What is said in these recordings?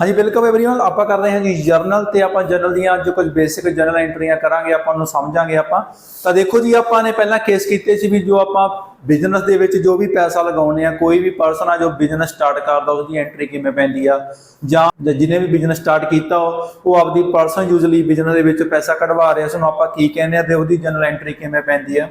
ਹਾਂਜੀ welcome everyone ਆਪਾਂ ਕਰ ਰਹੇ ਹਾਂ ਜੀ ਜਰਨਲ ਤੇ ਆਪਾਂ ਜਰਨਲ ਦੀਆਂ ਜੋ ਕੁਝ ਬੇਸਿਕ ਜਰਨਲ ਐਂਟਰੀਆਂ ਕਰਾਂਗੇ ਆਪਾਂ ਨੂੰ ਸਮਝਾਂਗੇ ਆਪਾਂ ਤਾਂ ਦੇਖੋ ਜੀ ਆਪਾਂ ਨੇ ਪਹਿਲਾਂ ਕੇਸ ਕੀਤੇ ਸੀ ਵੀ ਜੋ ਆਪਾਂ ਬਿਜ਼ਨਸ ਦੇ ਵਿੱਚ ਜੋ ਵੀ ਪੈਸਾ ਲਗਾਉਨੇ ਆ ਕੋਈ ਵੀ ਪਰਸਨ ਆ ਜੋ ਬਿਜ਼ਨਸ ਸਟਾਰਟ ਕਰਦਾ ਉਸ ਦੀ ਐਂਟਰੀ ਕਿਵੇਂ ਪੈਂਦੀ ਆ ਜਾਂ ਜਾਂ ਜਿਹਨੇ ਵੀ ਬਿਜ਼ਨਸ ਸਟਾਰਟ ਕੀਤਾ ਉਹ ਉਹ ਆਪਦੀ ਪਰਸਨ ਯੂਜ਼ਲੀ ਬਿਜ਼ਨਸ ਦੇ ਵਿੱਚ ਪੈਸਾ ਕਢਵਾ ਰਿਹਾ ਸਾਨੂੰ ਆਪਾਂ ਕੀ ਕਹਿੰਦੇ ਆ ਤੇ ਉਹਦੀ ਜਨਰਲ ਐਂਟਰੀ ਕਿਵੇਂ ਪੈਂਦੀ ਆ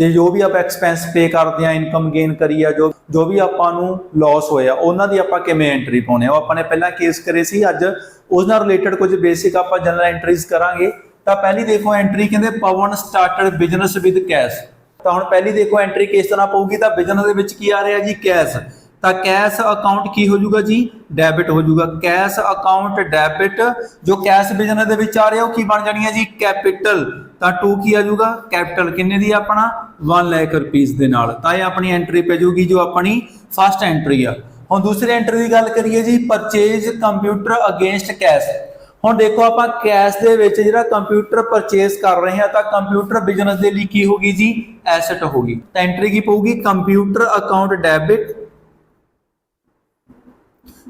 ਤੇ ਜੋ ਵੀ ਆਪਾਂ ਐਕਸਪੈਂਸ ਪੇ ਕਰਦੇ ਆ ਇਨਕਮ ਗੇਨ ਕਰੀ ਆ, ਜੋ ਜੋ ਵੀ ਆਪਾਂ ਨੂੰ ਲਾਸ ਹੋਇਆ, ਉਹਨਾਂ ਦੀ ਆਪਾਂ ਕਿਵੇਂ ਐਂਟਰੀ ਪਾਉਣੇ ਆ ਉਹ ਆਪਾਂ ਨੇ ਪਹਿਲਾਂ ਕੇਸ ਕਰੇ ਸੀ, ਅੱਜ ਉਸ ਨਾਲ ਰਿਲੇਟਡ ਕੁਝ ਬੇਸਿਕ ਆਪਾਂ ਜਨਰਲ ਐਂਟਰੀਜ਼ ਕਰਾਂਗੇ। ਤਾਂ ਪਹਿਲੀ ਦੇਖੋ ਐਂਟਰੀ ਕਹਿੰਦੇ Pawan started business with cash ਤਾਂ ਹੁਣ ਪਹਿਲੀ ਦੇਖੋ ਐਂਟਰੀ ਕਿਸ ਤਰ੍ਹਾਂ ਪਊਗੀ? ਤਾਂ ਬਿਜ਼ਨਸ ਦੇ ਵਿੱਚ ਕੀ ਆ ਰਿਹਾ ਜੀ? ਕੈਸ਼ ਤਾਂ ਕੈਸ਼ ਅਕਾਊਂਟ ਕੀ ਹੋ ਜਾਊਗਾ ਜੀ? ਡੈਬਿਟ ਹੋ ਜਾਊਗਾ। ਕੈਸ਼ ਅਕਾਊਂਟ ਡੈਬਿਟ ਜੋ ਕੈਸ਼ ਬਿਜ਼ਨਸ ਦੇ ਵਿੱਚ ਆ ਰਿਹਾ, ਉਹ ਕੀ ਬਣ ਜਾਣੀ ਹੈ ਜੀ? ਕੈਪੀਟਲ ਤਾਂ 2 ਕੀ ਆ ਜਾਊਗਾ? ਕੈਪੀਟਲ ਕਿੰਨੇ ਦੀ ਆਪਣਾ? 1 ਲੱਖ ਰੁਪੀਸ ਦੇ ਨਾਲ। ਤਾਂ ਇਹ ਆਪਣੀ ਐਂਟਰੀ ਪੈ ਜਾਊਗੀ ਜੋ ਆਪਣੀ ਫਸਟ ਐਂਟਰੀ ਆ। ਹੁਣ ਦੂਸਰੀ ਐਂਟਰੀ ਦੀ ਗੱਲ ਕਰੀਏ ਜੀ ਪਰਚੇਜ ਕੰਪਿਊਟਰ ਅਗੇਂਸਟ ਕੈਸ਼ ਹੁਣ ਦੇਖੋ ਆਪਾਂ ਕੈਸ਼ ਦੇ ਵਿੱਚ ਜਿਹੜਾ ਕੰਪਿਊਟਰ ਪਰਚੇਸ ਕਰ ਰਹੇ ਹਾਂ, ਤਾਂ ਕੰਪਿਊਟਰ ਬਿਜ਼ਨਸ ਦੇ ਲਈ ਕੀ ਹੋਗੀ ਜੀ? ਐਸੈਟ ਹੋਗੀ ਤਾਂ ਐਂਟਰੀ ਕੀ ਪਊਗੀ? ਕੰਪਿਊਟਰ ਅਕਾਊਂਟ ਡੈਬਿਟ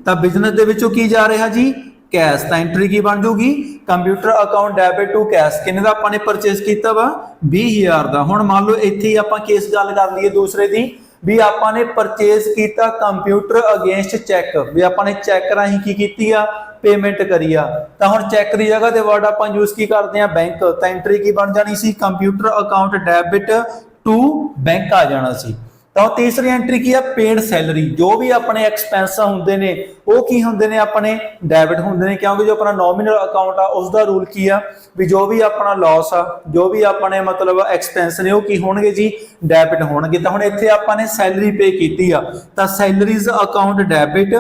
ਤਾਂ ਬਿਜ਼ਨਸ ਦੇ ਵਿੱਚੋਂ ਕੀ ਜਾ ਰਿਹਾ ਜੀ? ਕੈਸ਼ ਤਾਂ ਐਂਟਰੀ ਕੀ ਬਣ ਜੂਗੀ computer account debit to cash ਕਿੰਨੇ ਦਾ ਆਪਾਂ ਨੇ ਪਰਚੇਸ ਕੀਤਾ ਵਾ? 20000 ਦਾ। ਹੁਣ ਮੰਨ ਲਓ ਇੱਥੇ ਹੀ ਆਪਾਂ ਕੇਸ ਗੱਲ ਕਰ ਲਈਏ ਦੂਸਰੇ ਦੀ, ਵੀ ਆਪਾਂ ਨੇ ਪਰਚੇਸ ਕੀਤਾ ਕੰਪਿਊਟਰ ਅਗੇਂਸਟ ਚੈੱਕ ਵੀ ਆਪਾਂ ਨੇ ਚੈੱਕ ਰਾਹੀਂ ਕੀ ਕੀਤੀ ਆ? ਪੇਮੈਂਟ ਕਰੀ ਆ। ਤਾਂ ਹੁਣ ਚੈੱਕ ਦੀ ਜਗ੍ਹਾ ਤੇ ਵਰਡ ਆਪਾਂ ਯੂਜ਼ ਕੀ ਕਰਦੇ ਆ? ਬੈਂਕ ਤਾਂ ਐਂਟਰੀ ਕੀ ਬਣ ਜਾਣੀ ਸੀ? Computer account debit to bank ਆ ਜਾਣਾ ਸੀ। ਤਾਂ ਤੀਸਰੀ ਐਂਟਰੀ ਕੀ ਆ? ਪੇਡ ਸੈਲਰੀ ਜੋ ਵੀ ਆਪਣੇ ਐਕਸਪੈਂਸ ਹੁੰਦੇ ਨੇ, ਉਹ ਕੀ ਹੁੰਦੇ ਨੇ ਆਪਣੇ? ਡੈਬਿਟ ਹੁੰਦੇ ਨੇ, ਕਿਉਂਕਿ ਜੋ ਆਪਣਾ ਨੋਮੀਨਲ ਅਕਾਊਂਟ ਆ ਉਸ ਦਾ ਰੂਲ ਕੀ ਆ? ਵੀ ਜੋ ਵੀ ਆਪਣਾ ਲਾਸ ਆ, ਜੋ ਵੀ ਆਪਣੇ ਮਤਲਬ ਐਕਸਪੈਂਸ ਨੇ, ਉਹ ਕੀ ਹੋਣਗੇ ਜੀ? ਡੈਬਿਟ ਹੋਣਗੇ। ਤਾਂ ਹੁਣ ਇੱਥੇ ਆਪਾਂ ਨੇ ਸੈਲਰੀ ਪੇ ਕੀਤੀ ਆ। ਤਾਂ salaries account debit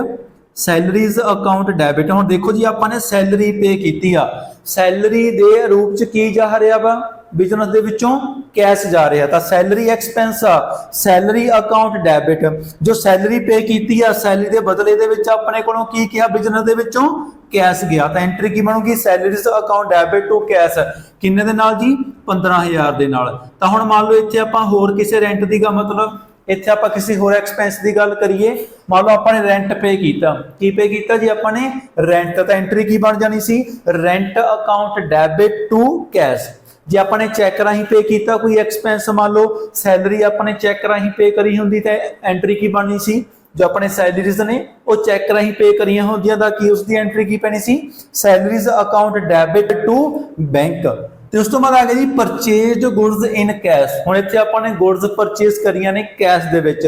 salaries account debit ਹੁਣ ਦੇਖੋ ਜੀ, ਆਪਾਂ ਨੇ ਸੈਲਰੀ ਪੇ ਕੀਤੀ ਆ। ਸੈਲਰੀ ਦੇ ਰੂਪ ਚ ਕੀ ਜਾ ਰਿਹਾ ਵਾ? ਬਿਜ਼ਨਸ ਦੇ ਵਿੱਚੋਂ ਕੈਸ਼ ਜਾ ਰਿਹਾ ਤਾਂ ਸੈਲਰੀ ਐਕਸਪੈਂਸ ਆ ਸੈਲਰੀ ਅਕਾਊਂਟ ਡੈਬਿਟ ਜੋ ਸੈਲਰੀ ਪੇ ਕੀਤੀ ਆ ਸੈਲਰੀ ਦੇ ਬਦਲੇ ਦੇ ਵਿੱਚ ਆਪਣੇ ਕੋਲੋਂ ਕੀ ਕਿਹਾ ਬਿਜ਼ਨਸ ਦੇ ਵਿੱਚੋਂ ਕੈਸ਼ ਗਿਆ। ਤਾਂ ਐਂਟਰੀ ਕੀ ਬਣੂਗੀ? Salaries account debit to cash ਕਿੰਨੇ ਦੇ ਨਾਲ ਜੀ? 15000 ਦੇ ਨਾਲ। ਤਾਂ ਹੁਣ ਮੰਨ ਲਓ ਇੱਥੇ ਆਪਾਂ ਹੋਰ ਕਿਸੇ ਰੈਂਟ ਦੀ ਗਾ ਮਤਲਬ ਇੱਥੇ ਆਪਾਂ ਕਿਸੇ ਹੋਰ ਐਕਸਪੈਂਸ ਦੀ ਗੱਲ ਕਰੀਏ। ਮੰਨ ਲਓ ਆਪਾਂ ਨੇ ਰੈਂਟ ਪੇ ਕੀਤਾ। ਕੀ ਪੇ ਕੀਤਾ ਜੀ ਆਪਾਂ ਨੇ? ਰੈਂਟ ਤਾਂ ਐਂਟਰੀ ਕੀ ਬਣ ਜਾਣੀ ਸੀ? Rent account debit to cash ਜੇ ਆਪਾਂ ਨੇ ਚੈੱਕ ਰਾਹੀਂ ਪੇ ਕੀਤਾ, ਕੋਈ ਐਕਸਪੈਂਸ ਮੰਨ ਲਓ ਸੈਲਰੀ ਆਪਾਂ ਨੇ ਚੈੱਕ ਰਾਹੀਂ ਪੇ ਕਰੀ ਹੁੰਦੀ ਤਾਂ ਐਂਟਰੀ ਕੀ ਬਣਨੀ ਸੀ? ਜੋ ਆਪਣੇ ਸੈਲਰੀਜ਼ ਨੇ, ਉਹ ਚੈੱਕ ਰਾਹੀਂ ਪੇ ਕਰੀਆਂ ਹੁੰਦੀਆਂ ਦਾ ਕੀ ਉਸ ਦੀ ਐਂਟਰੀ ਕੀ ਪੈਣੀ ਸੀ? Salaries account debit to bank ਤੇ ਉਸ ਤੋਂ ਬਾਅਦ ਆ ਗਿਆ ਜੀ ਪਰਚੇਜ਼ਡ ਗੁੱਡਸ ਇਨ ਕੈਸ਼ ਹੁਣ ਇੱਥੇ ਆਪਾਂ ਨੇ ਗੁੱਡਸ ਪਰਚੇਸ ਕਰੀਆਂ ਨੇ ਕੈਸ਼ ਦੇ ਵਿੱਚ।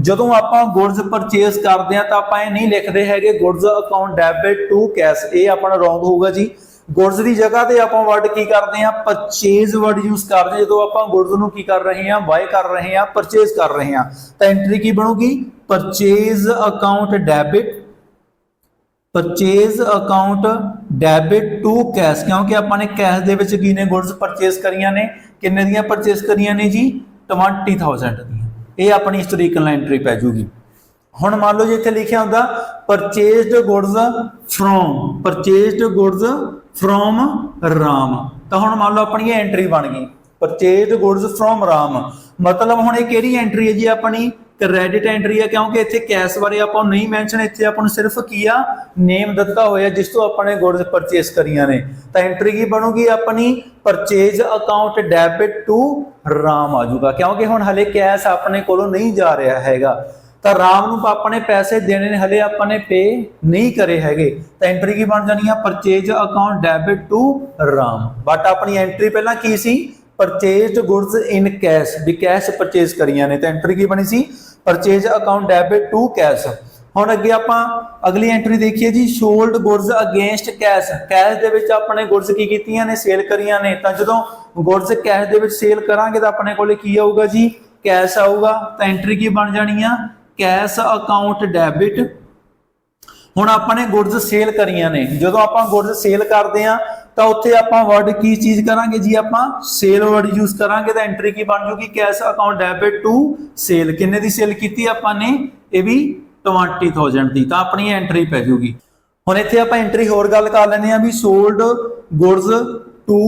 ਜਦੋਂ ਆਪਾਂ ਗੁੱਡਸ ਪਰਚੇਸ ਕਰਦੇ ਆ ਤਾਂ ਆਪਾਂ ਇਹ ਨਹੀਂ ਲਿਖਦੇ ਹੈਗੇ goods account debit to cash ਇਹ ਆਪਣਾ ਰੋਂਗ ਹੋਊਗਾ ਜੀ। ਗੁੱਡਸ ਦੀ ਜਗ੍ਹਾ ਤੇ ਆਪਾਂ ਵਰਡ ਕੀ ਕਰਦੇ ਆ ਪਰਚੇਜ਼ ਵਰਡ ਯੂਜ਼ ਕਰਦੇ ਜਦੋਂ ਆਪਾਂ ਗੁੱਡਸ ਨੂੰ ਕੀ ਕਰ ਰਹੇ ਆ ਬਾਏ ਕਰ ਰਹੇ ਆ ਪਰਚੇਜ਼ ਕਰ ਰਹੇ ਆ ਤਾਂ ਐਂਟਰੀ ਕੀ ਬਣੂਗੀ? Purchase account debit purchase account debit to cash ਕਿਉਂਕਿ ਆਪਾਂ ਨੇ ਕੈਸ਼ ਦੇ ਵਿੱਚ ਕੀ ਨੇ ਗੁੱਡਸ ਪਰਚੇਸ ਕਰੀਆਂ ਨੇ? ਕਿੰਨੇ ਦੀਆਂ ਪਰਚੇਸ ਕਰੀਆਂ ਨੇ ਜੀ? 20000 ਦੀਆਂ। ਇਹ ਆਪਣੀ ਹਿਸਟੋਰੀਕਲ ਐਂਟਰੀ ਪੈ ਜੂਗੀ। ਹੁਣ ਮੰਨ ਲਓ ਜੇ ਇੱਥੇ ਲਿਖਿਆ ਹੁੰਦਾ purchased goods from purchased goods from Ram ਤਾਂ ਹੁਣ ਮੰਨ ਲਓ ਆਪਣੀ ਇਹ ਐਂਟਰੀ ਬਣ ਗਈ ਪਰਚੇਜ਼ਡ ਗੁੱਡਸ ਫਰੋਮ ਰਾਮ ਮਤਲਬ ਹੁਣ ਇਹ ਕਿਹੜੀ ਐਂਟਰੀ ਹੈ ਜੀ ਆਪਣੀ? ਕ੍ਰੈਡਿਟ ਐਂਟਰੀ ਹੈ, ਕਿਉਂਕਿ ਇੱਥੇ ਕੈਸ਼ ਬਾਰੇ ਆਪਾਂ ਨਹੀਂ ਮੈਂਸ਼ਨ ਇੱਥੇ ਆਪਾਂ ਨੂੰ ਸਿਰਫ ਕੀ ਆ? ਨੇਮ ਦਿੱਤਾ ਹੋਇਆ, ਜਿਸ ਤੋਂ ਆਪਾਂ ਨੇ ਗੁੱਡਸ ਪਰਚੇਸ ਕਰੀਆਂ ਨੇ। ਤਾਂ ਐਂਟਰੀ ਕੀ ਬਣੂਗੀ ਆਪਣੀ? Purchase account debit to Ram ਆ ਜਾਊਗਾ। ਕਿਉਂਕਿ ਹੁਣ ਹਲੇ ਕੈਸ਼ ਆਪਣੇ ਕੋਲੋਂ ਨਹੀਂ ਜਾ ਰਿਹਾ ਹੈਗਾ। ਤਾਂ ਰਾਮ ਨੂੰ ਆਪਾਂ ਨੇ ਪੈਸੇ ਦੇਣੇ ਨੇ, ਹਲੇ ਆਪਾਂ ਨੇ ਪੇ ਨਹੀਂ ਕਰੇ ਹੈਗੇ। ਤਾਂ ਐਂਟਰੀ ਕੀ ਬਣ ਜਾਣੀ ਆ? Purchase account debit to Ram. But ਆਪਣੀ ਐਂਟਰੀ ਪਹਿਲਾਂ ਕੀ ਸੀ? ਪਰਚੇਜ਼ਡ ਗੁੱਡਸ ਇਨ ਕੈਸ਼ ਵੀ ਕੈਸ਼ ਪਰਚੇਸ ਕਰੀਆਂ ਨੇ। ਤਾਂ ਐਂਟਰੀ ਕੀ ਬਣੀ ਸੀ? Purchase account debit to cash ਹੁਣ ਅੱਗੇ ਆਪਾਂ ਅਗਲੀ ਐਂਟਰੀ ਦੇਖੀਏ ਜੀ। Sold goods against cash cash ਦੇ ਵਿੱਚ ਆਪਣੇ ਗੁੱਡਸ ਕੀ ਕੀਤੀਆਂ ਨੇ? ਸੇਲ ਕਰੀਆਂ ਨੇ। ਤਾਂ ਜਦੋਂ ਗੁੱਡਸ ਕੈਸ਼ ਦੇ ਵਿੱਚ ਸੇਲ ਕਰਾਂਗੇ ਤਾਂ ਆਪਣੇ ਕੋਲੇ ਕੀ ਆਊਗਾ ਜੀ? ਕੈਸ਼ ਆਊਗਾ। ਤਾਂ ਐਂਟਰੀ ਕੀ ਬਣ ਜਾਣੀ ਆ? ਕੈਸ਼ ਅਕਾਊਂਟ ਡੈਬਿਟ ਹੁਣ ਆਪਾਂ ਨੇ ਗੁੱਡਸ ਸੇਲ ਕਰੀਆਂ ਨੇ। ਜਦੋਂ ਆਪਾਂ ਗੁੱਡਸ ਸੇਲ ਕਰਦੇ ਆ ਤਾਂ ਉੱਥੇ ਆਪਾਂ ਵਰਡ ਕੀ ਚੀਜ਼ ਕਰਾਂਗੇ ਜੀ ਆਪਾਂ? ਸੇਲ ਵਰਡ ਯੂਜ਼ ਕਰਾਂਗੇ ਤਾਂ ਐਂਟਰੀ ਕੀ ਬਣ ਜੂਗੀ? Cash account debit to sale ਕਿੰਨੇ ਦੀ ਸੇਲ ਕੀਤੀ ਆਪਾਂ ਨੇ? ਇਹ ਵੀ 20000 ਦੀ। ਤਾਂ ਆਪਣੀ ਐਂਟਰੀ ਪੈ ਜੂਗੀ। ਹੁਣ ਇੱਥੇ ਆਪਾਂ ਐਂਟਰੀ ਹੋਰ ਗੱਲ ਕਰ ਲੈਂਦੇ ਆ ਵੀ ਸੋਲਡ ਗੁੱਡਸ ਟੂ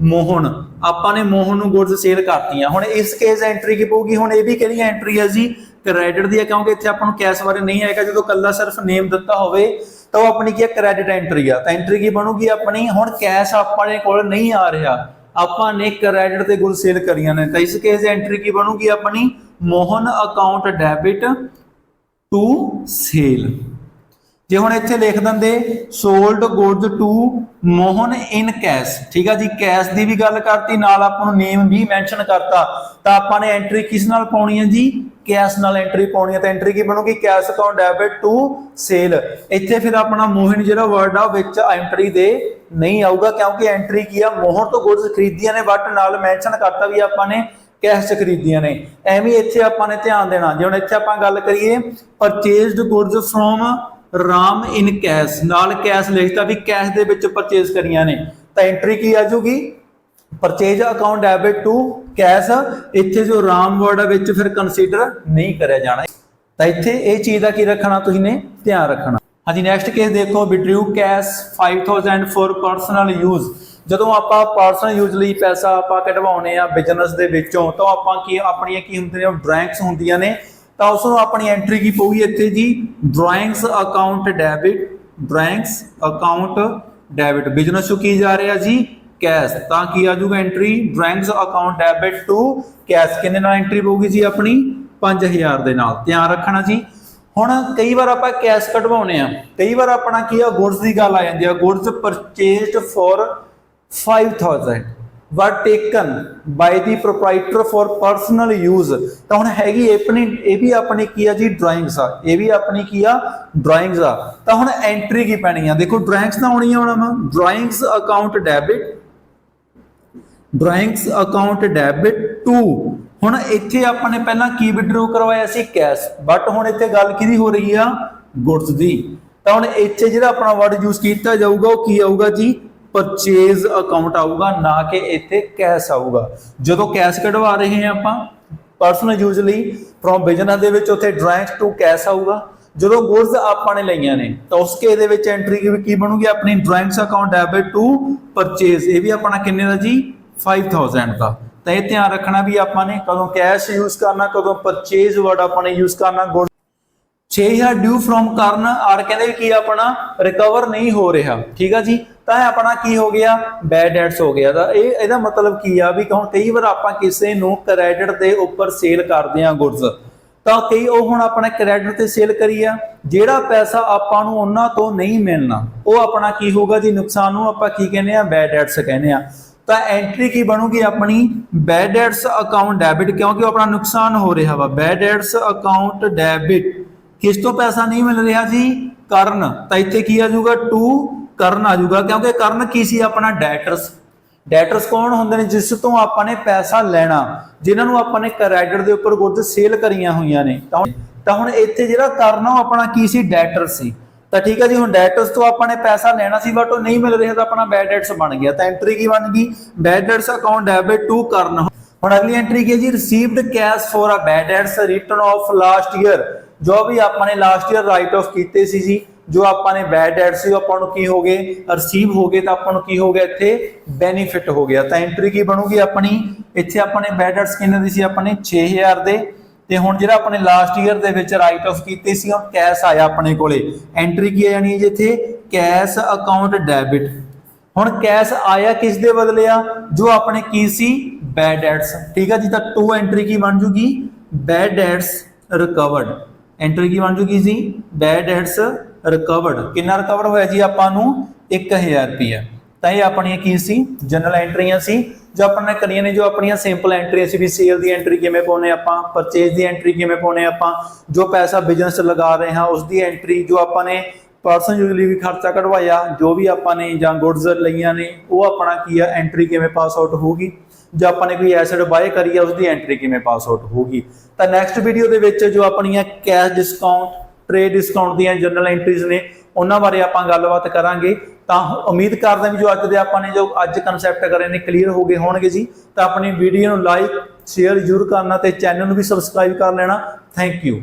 ਮੋਹਨ। ਆਪਾਂ ਨੇ ਮੋਹਨ ਨੂੰ ਗੁੱਡਸ ਸੇਲ ਕਰਤੀਆਂ। ਹੁਣ ਇਸ ਕੇਸ ਐਂਟਰੀ ਕੀ ਪਊਗੀ? ਹੁਣ ਇਹ ਵੀ ਕਿਹੜੀ ਐਂਟਰੀ ਹੈ ਜੀ? ਕ੍ਰੈਡਿਟ ਦੀ ਹੈ ਕਿਉਂਕਿ ਇੱਥੇ ਆਪਾਂ ਨੂੰ ਕੈਸ਼ ਬਾਰੇ ਨਹੀਂ ਆਏਗਾ ਜਦੋਂ ਕੱਲਾ ਸਿਰਫ ਨੇਮ ਦਿੱਤਾ ਹੋਵੇ, ਤਾਂ ਉਹ ਆਪਣੀ ਕੀ ਹੈ ਕ੍ਰੈਡਿਟ ਐਂਟਰੀ ਆ। ਤਾਂ ਐਂਟਰੀ ਕੀ ਬਣੂਗੀ ਆਪਣੀ? ਹੁਣ ਕੈਸ਼ ਆਪਣੇ ਕੋਲ ਨਹੀਂ ਆ ਰਿਹਾ। ਆਪਾਂ ਨੇ ਕ੍ਰੈਡਿਟ ਤੇ ਗੁੱਡ ਸੇਲ ਕਰੀਆਂ ਨੇ। ਤਾਂ ਇਸ ਕੇਸ ਦੀ ਐਂਟਰੀ ਕੀ ਬਣੂਗੀ ਆਪਣੀ? Mohan account debit to sale ਜੇ ਹੁਣ ਇੱਥੇ ਲਿਖ ਦਿੰਦੇ sold goods to Mohan in cash ਠੀਕ ਆ ਜੀ ਕੈਸ਼ ਦੀ ਵੀ ਗੱਲ ਕਰਤੀ, ਨਾਲ ਆਪਾਂ ਨੂੰ ਨੇਮ ਵੀ ਮੈਂਸ਼ਨ ਕਰਤਾ, ਤਾਂ ਆਪਾਂ ਨੇ ਐਂਟਰੀ ਕਿਸ ਨਾਲ ਪਾਉਣੀ ਹੈ ਜੀ? ਕੈਸ਼ ਨਾਲ ਐਂਟਰੀ ਪਾਉਣੀ ਹੈ ਤਾਂ ਐਂਟਰੀ ਕੀ ਬਣੂਗੀ? Cash account debit to sale ਇੱਥੇ ਫਿਰ ਆਪਣਾ ਮੋਹਨ ਜਿਹੜਾ ਵਰਡ ਆ, ਵਿੱਚ ਐਂਟਰੀ ਦੇ ਨਹੀਂ ਆਊਗਾ, ਕਿਉਂਕਿ ਐਂਟਰੀ ਕੀ ਆ? ਮੋਹਨ ਤੋਂ ਗੁੱਡਸ ਖਰੀਦੀਆਂ ਨੇ ਬਟ ਨਾਲ ਮੈਂਸ਼ਨ ਕਰਤਾ ਵੀ ਆਪਾਂ ਨੇ ਕੈਸ਼ ਚ ਖਰੀਦੀਆਂ ਨੇ। ਐਵੇਂ ਇੱਥੇ ਆਪਾਂ ਨੇ ਧਿਆਨ ਦੇਣਾ। ਜੇ ਹੁਣ ਇੱਥੇ ਆਪਾਂ ਗੱਲ ਕਰੀਏ purchased goods from Ram in cash. ਨਾਲ ਕੈਸ਼ ਲਿਖਤਾ ਵੀ ਕੈਸ਼ ਦੇ ਵਿੱਚ ਪਰਚੇਜ਼ ਕਰੀਆਂ ਨੇ। ਤਾਂ ਐਂਟਰੀ ਕੀ ਆ ਜੂਗੀ? Purchase account debit to cash ਇੱਥੇ ਜੋ ਰਾਮ ਵਰਡ ਵਿੱਚ ਫਿਰ ਕੰਸੀਡਰ ਨਹੀਂ ਕਰਿਆ ਜਾਣਾ। ਤਾਂ ਇੱਥੇ ਇਹ ਚੀਜ਼ ਦਾ ਕੀ ਰੱਖਣਾ ਤੁਸੀਂ ਨੇ? ਧਿਆਨ ਰੱਖਣਾ। ਹਾਂਜੀ ਨੈਕਸਟ ਕੇਸ ਦੇਖੋ withdrew cash 5000 for personal use ਜਦੋਂ ਆਪਾਂ ਪਰਸਨਲ ਯੂਜ਼ ਲਈ ਪੈਸਾ ਆਪਾਂ ਕਢਵਾਉਨੇ ਆ ਬਿਜ਼ਨਸ ਦੇ ਵਿੱਚੋਂ, ਤਾਂ ਆਪਾਂ ਕੀ, ਆਪਣੀਆਂ ਕੀ ਹੁੰਦੀਆਂ ਨੇ ਡਰਾਇੰਗਸ ਹੁੰਦੀਆਂ ਨੇ। ਤਾਂ ਉਸ ਨੂੰ ਆਪਣੀ ਐਂਟਰੀ ਕੀ ਪਊਗੀ ਇੱਥੇ ਜੀ? Drawings account debit drawings account debit business ਤੋਂ ਕੀ ਜਾ ਰਿਹਾ ਜੀ? ਕੈਸ਼ ਤਾਂ ਕੀ ਆ ਜਾਊਗਾ entry drawings account debit to cash ਕਿੰਨੇ ਨਾਲ ਐਂਟਰੀ ਪਊਗੀ ਜੀ ਆਪਣੀ? 5000 ਦੇ ਨਾਲ। ਧਿਆਨ ਰੱਖਣਾ ਜੀ। ਹੁਣ ਕਈ ਵਾਰ ਆਪਾਂ ਕੈਸ਼ ਕਢਵਾਉਨੇ ਆ ਕਈ ਵਾਰ ਆਪਣਾ ਕੀ ਆ? ਗੁੱਡਸ ਦੀ ਗੱਲ ਆ ਜਾਂਦੀ ਆ। Goods purchased for 5000 were taken by the proprietor for personal use. ਤਾਂ ਹੁਣ ਹੈਗੀ ਆਪਣੀ, ਇਹ ਵੀ ਆਪਣੀ ਕੀ ਆ ਜੀ? ਡਰਾਇੰਗਸ ਆ। ਇਹ ਵੀ ਆਪਣੀ ਕੀ ਆ? ਡਰਾਇੰਗਸ ਆ। ਤਾਂ ਹੁਣ ਐਂਟਰੀ ਕੀ ਪੈਣੀ ਆ? ਦੇਖੋ ਡਰਾਇੰਗਸ ਤਾਂ ਹੋਣੀ ਆ ਹੁਣ drawings account debit drawings account debit to ਹੁਣ ਇੱਥੇ ਆਪਾਂ ਨੇ ਪਹਿਲਾਂ ਕੀ ਵਿਡਰੂ ਕਰਵਾਇਆ ਸੀ? ਕੈਸ਼ ਬਟ ਹੁਣ ਇੱਥੇ ਗੱਲ ਕਿਹਦੀ ਹੋ ਰਹੀ ਆ? ਗੁੱਡਸ ਦੀ। ਤਾਂ ਹੁਣ ਇੱਥੇ ਜਿਹੜਾ ਆਪਣਾ ਵਰਡ ਯੂਜ਼ ਕੀਤਾ ਜਾਊਗਾ, ਉਹ ਕੀ ਆਊਗਾ ਜੀ? ਪਰਚੇਜ਼ ਅਕਾਊਂਟ ਆਊਗਾ, ਨਾ ਕਿ ਇੱਥੇ ਕੈਸ਼ ਆਊਗਾ। ਜਦੋਂ ਕੈਸ਼ ਕਢਵਾ ਰਹੇ ਹਾਂ ਆਪਾਂ ਪਰਸਨਲ ਯੂਜ਼ ਲਈ ਫਰੋਮ ਬਿਜ਼ਨਸ ਦੇ ਵਿੱਚ ਉੱਥੇ ਡਰਾਇੰਗਸ ਟੂ ਕੈਸ਼ ਆਊਗਾ। ਜਦੋਂ ਗੁੱਡਸ ਆਪਾਂ ਨੇ ਲਈਆਂ ਨੇ, ਤਾਂ ਉਸ ਕੇ ਦੇ ਵਿੱਚ ਐਂਟਰੀ ਕੀ ਬਣੂਗੀ? ਆਪਣੀ drawings account debit to purchase ਇਹ ਵੀ ਆਪਣਾ ਕਿੰਨੇ ਦਾ ਜੀ? 5000 ਦਾ। ਤਾਂ ਇਹ ਧਿਆਨ ਰੱਖਣਾ ਵੀ ਆਪਾਂ ਨੇ, ਕਦੋਂ ਕੈਸ਼ ਯੂਜ਼ ਕਰਨਾ, ਕਦੋਂ ਪਰਚੇਜ਼ ਵਰਡ ਆਪਾਂ ਨੇ ਯੂਜ਼ ਕਰਨਾ good 6000 due from Karan, R ਕਹਿੰਦੇ ਕੀ ਆਪਣਾ ਰਿਕਵਰ ਨਹੀਂ ਹੋ ਰਿਹਾ। ਠੀਕ ਆ ਜੀ? ਤਾਂ ਇਹ ਆਪਣਾ ਕੀ ਹੋ ਗਿਆ? ਬੈਡ ਡੈਟਸ ਹੋ ਗਿਆ। ਤਾਂ ਇਹ, ਇਹਦਾ ਮਤਲਬ ਕੀ ਆ ਵੀ ਹੁਣ ਕਈ ਵਾਰ ਆਪਾਂ ਕਿਸੇ ਨੂੰ ਕ੍ਰੈਡਿਟ ਦੇ ਉੱਪਰ ਸੇਲ ਕਰਦੇ ਆ ਗੁੱਡਸ ਤਾਂ ਕਈ ਉਹ ਹੁਣ ਆਪਣਾ ਕ੍ਰੈਡਿਟ ਤੇ ਸੇਲ ਕਰੀ ਜਿਹੜਾ ਪੈਸਾ ਆਪਾਂ ਨੂੰ ਉਹਨਾਂ ਤੋਂ ਨਹੀਂ ਮਿਲਣਾ, ਉਹ ਆਪਣਾ ਕੀ ਹੋਊਗਾ ਜੀ? ਨੁਕਸਾਨ ਨੂੰ ਆਪਾਂ ਕੀ ਕਹਿੰਦੇ ਆ ਬੈਡ ਡੈਟਸ ਕਹਿੰਦੇ ਆ ਤਾਂ ਐਂਟਰੀ ਕੀ ਬਣੂਗੀ ਆਪਣੀ? ਬੈਡ ਡੈਟਸ ਅਕਾਊਂਟ ਡੈਬਿਟ ਕਿਉਂਕਿ ਉਹ ਆਪਣਾ ਨੁਕਸਾਨ ਹੋ ਰਿਹਾ ਵਾ। ਬੈਡ ਡੈਟਸ ਅਕਾਊਂਟ ਡੈਬਿਟ ਕਿਸ ਤੋਂ ਪੈਸਾ ਨਹੀਂ ਮਿਲ ਰਿਹਾ ਜੀ? ਕਰਨ ਤਾਂ ਇੱਥੇ ਕੀ ਆ ਜਾਊਗਾ? ਟੂ ਕਰਨ ਆ ਜਾਊਗਾ, ਕਿਉਂਕਿ ਕਰਨ ਕੀ ਸੀ ਆਪਣਾ ਡੈਟਰਸ ਡੈਟਰਸ ਕੌਣ ਹੁੰਦੇ ਨੇ ਜਿਸ ਤੋਂ ਆਪਾਂ ਨੇ ਪੈਸਾ ਲੈਣਾ, ਜਿਨ੍ਹਾਂ ਨੂੰ ਆਪਾਂ ਨੇ ਕ੍ਰੈਡਿਟ ਦੇ ਉੱਪਰ ਗੁੱਡ ਸੇਲ ਕਰੀਆਂ ਹੋਈਆਂ ਨੇ। ਤਾਂ ਹੁਣ- ਇੱਥੇ ਜਿਹੜਾ ਕਰਨਾ ਉਹ ਆਪਣਾ ਕੀ ਸੀ? ਡੈਟਰ ਸੀ। ਤਾਂ ਠੀਕ ਹੈ ਜੀ, ਹੁਣ ਡੈਟਰਸ ਤੋਂ ਆਪਾਂ ਨੇ ਪੈਸਾ ਲੈਣਾ ਸੀ ਬਟ ਉਹ ਨਹੀਂ ਮਿਲ ਰਿਹਾ ਤਾਂ ਆਪਣਾ ਬੈਡ ਡੈਟਸ ਬਣ ਗਿਆ। ਤਾਂ ਐਂਟਰੀ ਕੀ ਬਣ ਗਈ? Bad debts account debit to Karan. ਹੁਣ ਅਗਲੀ ਐਂਟਰੀ ਕੀ ਹੈ ਜੀ? Received cash for a bad debts return of last year ਜੋ ਵੀ ਆਪਾਂ ਨੇ ਲਾਸਟ ਈਅਰ ਰਾਈਟ ਆਫ ਕੀਤੇ ਸੀ ਜੀ ਜੋ ਆਪਾਂ ਨੇ ਬੈਡ ਡੈਟ ਸੀ, ਉਹ ਆਪਾਂ ਨੂੰ ਕੀ ਹੋ ਗਏ? ਰਿਸੀਵ ਹੋ ਗਏ ਤਾਂ ਆਪਾਂ ਨੂੰ ਕੀ ਹੋ ਗਿਆ ਇੱਥੇ? ਬੈਨੀਫਿਟ ਹੋ ਗਿਆ। ਤਾਂ ਐਂਟਰੀ ਕੀ ਬਣੂਗੀ ਆਪਣੀ? ਇੱਥੇ ਆਪਾਂ ਬੈਡ ਡੈਟਸ ਕਿੰਨੇ ਦੀ ਸੀ ਆਪਾਂ 6000 ਦੇ। ਤੇ ਹੁਣ ਜਿਹੜਾ ਆਪਣੇ ਲਾਸਟ ਈਅਰ ਦੇ ਵਿੱਚ ਰਾਈਟ ਆਫ ਕੀਤੇ ਸੀ, ਉਹ ਕੈਸ਼ ਆਇਆ ਆਪਣੇ ਕੋਲੇ। ਐਂਟਰੀ ਕੀ ਆ ਜਾਣੀ ਹੈ ਜੀ ਕੈਸ਼ ਅਕਾਊਂਟ ਡੈਬਿਟ ਹੁਣ ਕੈਸ਼ ਆਇਆ ਕਿਸ ਦੇ ਬਦਲੇ ਆ? ਜੋ ਆਪਣੇ ਕੀ ਸੀ? ਬੈਡ ਡੈਟਸ ਠੀਕ ਆ ਜੀ, ਤਾਂ ਟੂ ਐਂਟਰੀ ਕੀ ਬਣ ਜੂਗੀ? ਬੈਡ ਡੈਟਸ ਰਿਕਵਰਡ ਐਂਟਰੀ ਕੀ ਬਣ ਜੂਗੀ ਜੀ? ਬੈਡ ਡੈਟਸ ਰਿਕਵਰਡ ਕਿੰਨਾ ਰਿਕਵਰ ਹੋਇਆ ਜੀ ਆਪਾਂ ਨੂੰ? 1000 ਰੁਪਿਆ ਤਾਂ ਇਹ ਆਪਣੀਆਂ ਕੀ ਸੀ? ਜਨਰਲ ਐਂਟਰੀਆਂ ਸੀ। ਜੋ ਆਪਾਂ ਨੇ ਕਰੀਆਂ ਨੇ, ਜੋ ਆਪਣੀਆਂ ਸਿੰਪਲ ਐਂਟਰੀਆਂ ਸੀ ਵੀ ਸੇਲ ਦੀ ਐਂਟਰੀ ਕਿਵੇਂ ਪਾਉਨੇ ਆਪਾਂ ਪਰਚੇਸ ਦੀ ਐਂਟਰੀ ਕਿਵੇਂ ਪਾਉਨੇ ਆਪਾਂ, ਜੋ ਪੈਸਾ ਬਿਜ਼ਨਸ ਲਗਾ ਰਹੇ ਹਾਂ ਉਸ ਦੀ ਐਂਟਰੀ ਜੋ ਆਪਾਂ ਨੇ ਪਰਸਨ ਯੂਜ਼ਲੀ ਵੀ ਖਰਚਾ ਕਢਵਾਇਆ, ਜੋ ਵੀ ਆਪਾਂ ਨੇ ਜਾਂ ਗੁੱਡਸ ਲਈਆਂ ਨੇ, ਉਹ ਆਪਣਾ ਕੀ ਆ ਐਂਟਰੀ ਕਿਵੇਂ ਪਾਸ ਆਊਟ ਹੋਊਗੀ। ਜਾਂ ਆਪਾਂ ਨੇ ਕੋਈ ਐਸੈਟ ਬਾਏ ਕਰੀ ਆ ਉਸ ਦੀ ਐਂਟਰੀ ਕਿਵੇਂ ਪਾਸ ਆਊਟ ਹੋਊਗੀ। ਤਾਂ ਨੈਕਸਟ ਵੀਡੀਓ ਦੇ ਵਿੱਚ ਜੋ ਆਪਣੀਆਂ ਕੈਸ਼ ਡਿਸਕਾਊਂਟ ਟ੍ਰੇਡ ਡਿਸਕਾਊਂਟ ਦੀਆਂ ਜਨਰਲ ਐਂਟਰੀਜ਼ ਨੇ, ਉਹਨਾਂ ਬਾਰੇ ਆਪਾਂ ਗੱਲਬਾਤ ਕਰਾਂਗੇ। ਤਾਂ ਉਮੀਦ ਕਰਦੇ ਹਾਂ ਵੀ ਜੋ ਅੱਜ ਦੇ ਆਪਾਂ ਨੇ ਜੋ ਅੱਜ ਕਨਸੈਪਟ ਕਰੇ ਨੇ ਕਲੀਅਰ ਹੋ ਗਏ ਹੋਣਗੇ ਜੀ। ਤਾਂ ਆਪਣੀ ਵੀਡੀਓ ਨੂੰ ਲਾਈਕ ਸ਼ੇਅਰ ਜ਼ਰੂਰ ਕਰਨਾ ਤੇ ਚੈਨਲ ਨੂੰ ਵੀ ਸਬਸਕ੍ਰਾਈਬ ਕਰ ਲੈਣਾ। Thank you